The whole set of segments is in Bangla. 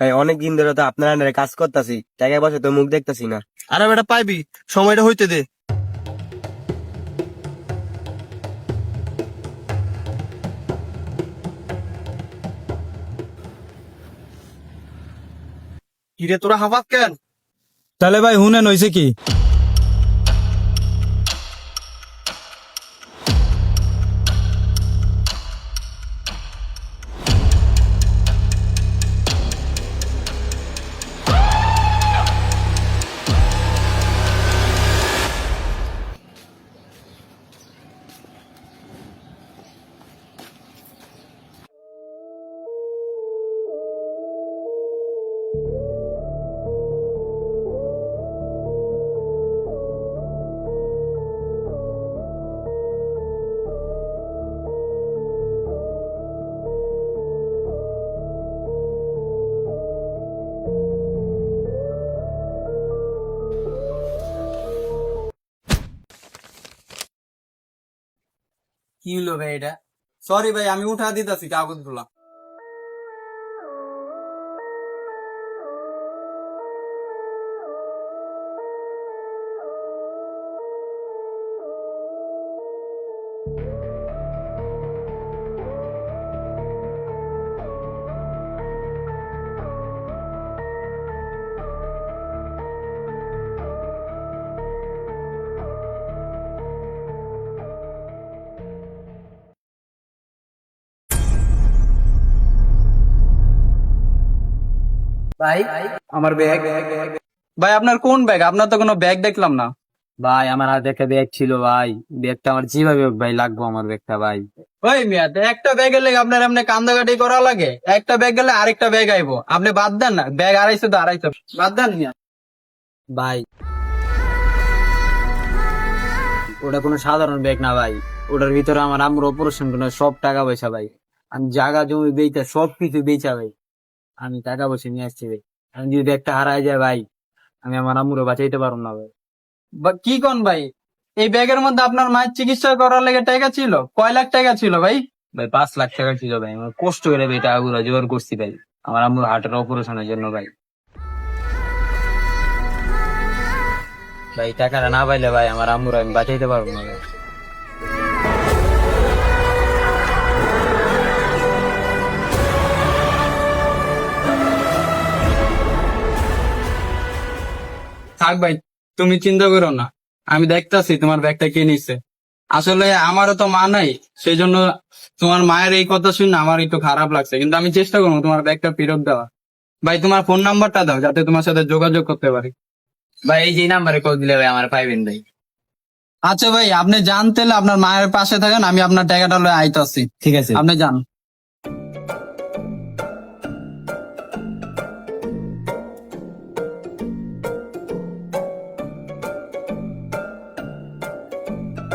ভাই অনেক দিন ধরে তো আপনার আন্ডারে কাজ করতেছি টাকা বসে তো মুখ দেখতেছি না। আরে বেটা পাইবি সময়টা হইতে দে। কিরে তোরা হাফাত কেন? তাহলে ভাই হুনেন হয়েছে কি? কি হলো ভাই এটা? সরি ভাই আমি উঠা দিতেছি কাগজ ভাই আমার ব্যাগ ভাই আপনার কোন ব্যাগ আপনার তো কোনো ব্যাগ দেখলাম না। ভাই আমার হাতে একটা ব্যাগ ছিল ভাই। ব্যাগটা আমার যেভাবে হোক ভাই লাগবো আমার ব্যাগটা ভাই। ওই মিয়া একটা ব্যাগের লেগে আপনার এমনি কান্দাকাটি করা লাগে। একটা ব্যাগ গেলে আরেকটা ব্যাগ আইবো। আপনি বাদ দেন না ব্যাগ আড়াইশো তো আড়াইশো। বাদ দেন মিয়া। ভাই। ওটা কোনো সাধারণ ব্যাগ না ভাই। ওটার ভিতরে আমার আম্মুর অপারেশন কোনো সব টাকা পয়সা ভাই। আমি জায়গা জমি বেচা সব কিছু বেচা ভাই। আমি টাকা পয়সা নিয়ে আসছি ভাই। আমি যদি একটা হারায় যায় ভাই, আমি আমার আম্মুরে বাঁচাইতে পারব না ভাই। কি কোন ভাই? এই ব্যাগের মধ্যে আপনার মায়ের চিকিৎসা করার লেগে টাকা ছিল? কয় লাখ টাকা ছিল ভাই? ভাই, পাঁচ লাখ টাকা ছিল ভাই। আমার কষ্ট করে ভাই টাকাগুলো জোগাড় করছি ভাই। আমার আম্মুর হার্টের অপারেশনের জন্য ভাই। ভাই টাকাটা না পাইলে ভাই, আমার আম্মুর আমি বাঁচাইতে পারব না ভাই। থাক ভাই তুমি চিন্তা করো না। আমি দেখতাছি তোমার ব্যাগটা কে নিছে। আসলে আমারও তো মা নাই সেই জন্য তোমার মায়ের এই কথা শুনে আমার একটু খারাপ লাগছে। কিন্তু আমি চেষ্টা করব তোমার ব্যাগটা ফেরত দেওয়া ভাই তোমার ফোন নাম্বারটা দাও যাতে তোমার সাথে যোগাযোগ করতে পারি। ভাই এই যে নাম্বারে কল দিলে ভাই আমার পাইবেন ভাই। আচ্ছা ভাই আপনি জানতে আপনার মায়ের পাশে থাকেন আমি আপনার টাকাটা লয়ে আইতাছি। ঠিক আছে। আপনি যান।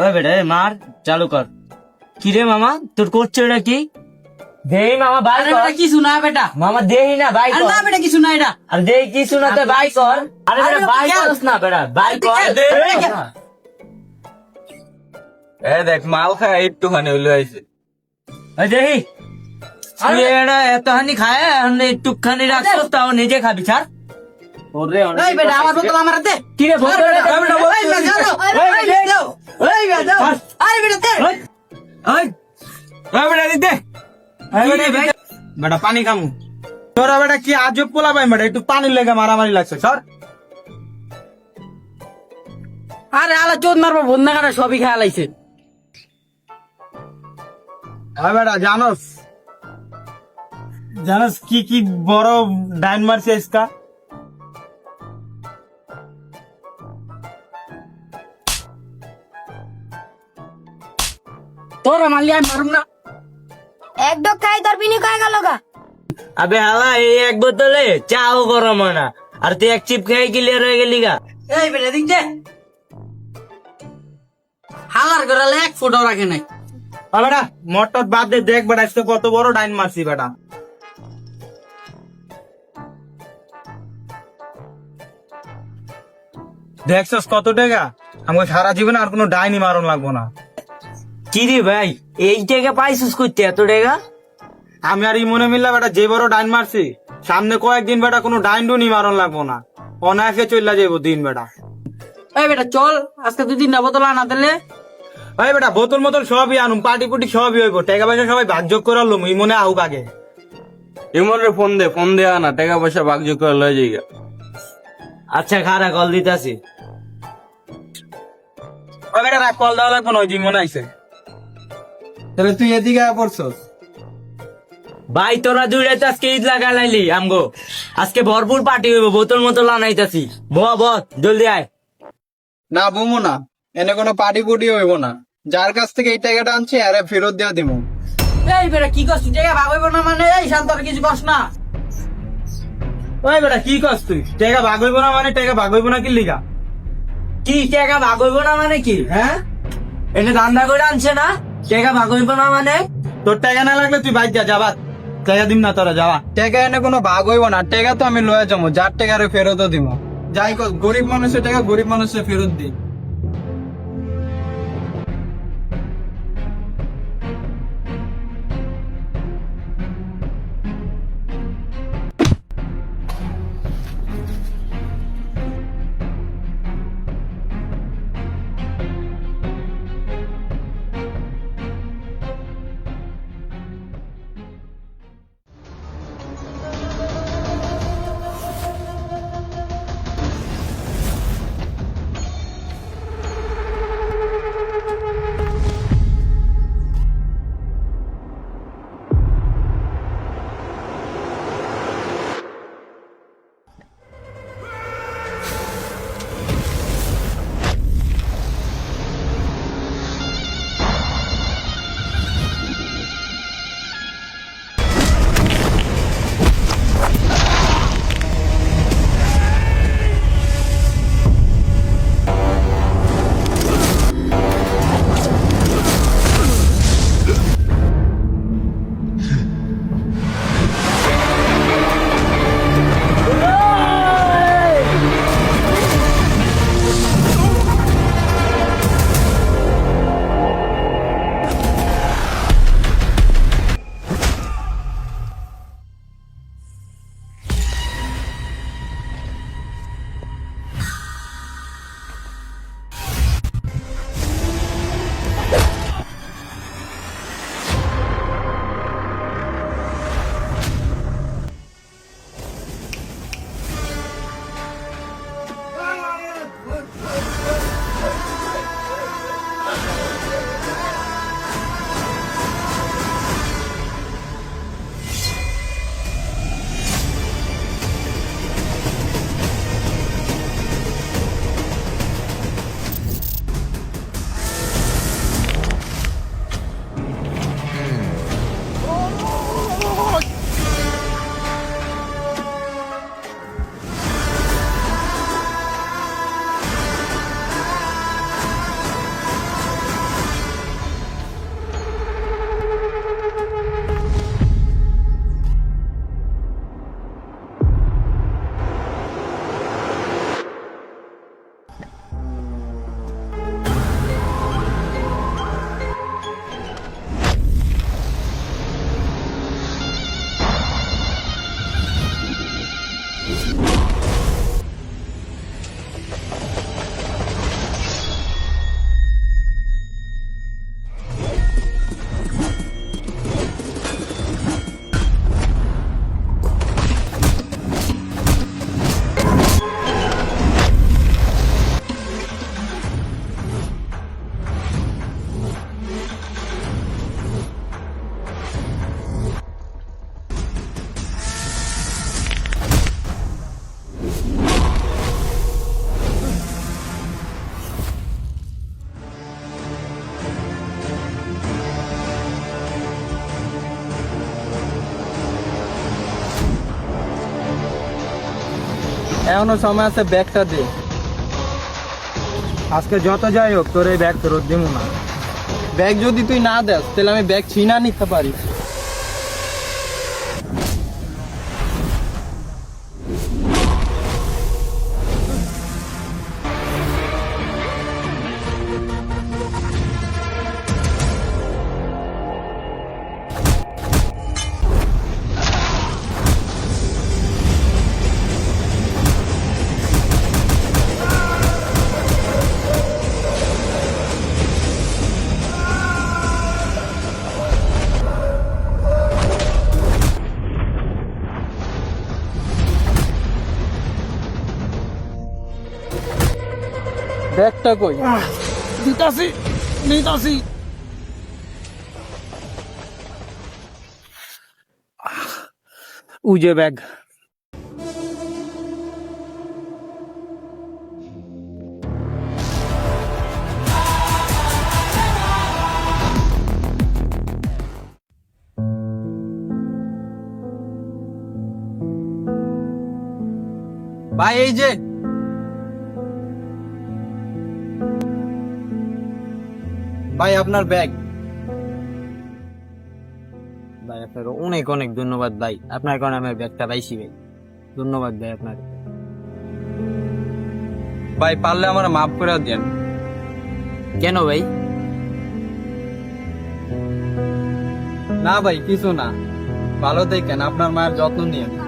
ওই বেটা এ মার চালু কর। কি রে মামা তোর করছে এটা কি? দেহি মামা বাই আরে কর। বেটা কিছু না বেটা। মামা দেহি না বাই আরে কর। না বেটা কিছু না এটা। আর দেহি কিছু না তো বাই কর। আরে আরে বেটা বাই। করস না বেটা বাই কর। খেয়াল। এ দেখ মাল খায় একটুখানি হইল আইছে। এই দেহি তুই এটা এতখানি খায় এখন একটুখানি রাখছো তাও নিজে খাবি ছাড়। ওরে এই বেটা আমার বোতল আমার হাতে। কি রে বল এই বেটা, এই বেটা, এই বেটা, এই বেটা, যাও। আরে বেটা, দে। বেটা পানি খামু। তোরা বেটা কি আজব পোলা পাই বেটা? একটু পানির লেগে মারামারি লাগছে সর। আরে আলা চোদ মারবো বন্যা কাটা সবই খেয়াল আইছে হ্যাঁ বেটা জানোস? জানোস কি কি বড় ডাইন মারছে ইসকা? তোরা মারলি আমি মারুম না। এক ডক খাই তোর বিনি খাই গেল গা। আবে হালা এই এক বোতলে চাও গরম না। আর তুই এক চিপ খেয়ে ক্লিয়ার হয়ে গেলি গা। এই বেটা দিক দে হালার গড়ালে এক ফুটাও রাখে নাই। আ বেটা মটর বাদ দে দেখ বেটা আজকে কত বড় ডাইন মারছি বেটা। দেখছস কত টাকা? আমাকে সারা জীবনে আর কোনো ডাইনি মারণ লাগবো না। কি রে ভাই এই টাকা পাইছিস করতে এত টাকা? আমি আর এই মনে মিললাম বেটা যে বড় ডাইন মারছি সামনে কয়েকদিন বেটা কোনো ডাইন ডুনি মারন লাগবো না। অনায়াসে চলে যাব দিন বেটা। এই বেটা চল আজকে তুই তিনটা বোতল আনা দিলে। ভাই বেটা বোতল মোতল সবই আনুম পার্টি পুটি সবই হইব। টাকা পয়সা সবাই ভাগযোগ করে লুম ই মনে আহুক আগে। ইমনের ফোন দে ফোন দে না টাকা পয়সা ভাগযোগ করে লয়ে যাইগা আচ্ছা খারা কল দিতাছি। ওই বেটা কল দেওয়া লাগবো না ওই মনে আইছে। তাহলে তুই এদিকে আয় পড়ছস। ভাই তোরা দুইটাই তো আজকে ঈদ লাগা লাইলি আমগো। আজকে ভরপুর পার্টি হইব বোতল মতল আনাইতাছি ব ব জলদি আয়। না বুমু না এনে কোনো পার্টি পুটি হইব না। যার কাছ থেকে এই টাকাটা আনছি আরে ফেরত দেওয়া দিমু। এই বেটা কি করছিস? জায়গা ভাগ হইব না মানে? এই শান্ত আর কিছু কস না। ওই বেটা কি কস তুই? টাকা ভাগ হইব না মানে? টাকা ভাগ হইব না কি লিগা? কি টাকা ভাগ হইব না মানে কি হ্যাঁ? এনে ধান্দা করে আনছে না? টাকা ভাগ হইব না মানে? তোর টাকা না লাগলে তুই বাইক যা যাবা টাকা দিম না তোরা যাবা টাকা এনে কোনো ভাগ হইব না। টাকা তো আমি লয়ে যাব যার টাকা ফেরত ফেরতও দিব। যাই গরিব মানুষের টাকা গরিব মানুষের ফেরত দিই এখনও সময় আছে ব্যাগটা দে। আজকে যত যাই হোক তোর এই ব্যাগ ফেরত দিব না। ব্যাগ যদি তুই না দেস তাহলে আমি ব্যাগ ছিনা নিতে পারি। ব্যাগটা কই? দিতাছি নিতাছি উজে ব্যাগ। ভাই এই যে ভাই আপনার ব্যাগ ভাই আপনার অনেক অনেক ধন্যবাদ ভাই। আপনার কারণে আমার ব্যাগটা পাইছি ভাই। ধন্যবাদ ভাই আপনার ভাই পারলে আমার মাফ করে দেন। কেন ভাই? না ভাই কিছু না। ভালো দেখেন আপনার মায়ের যত্ন নিয়ে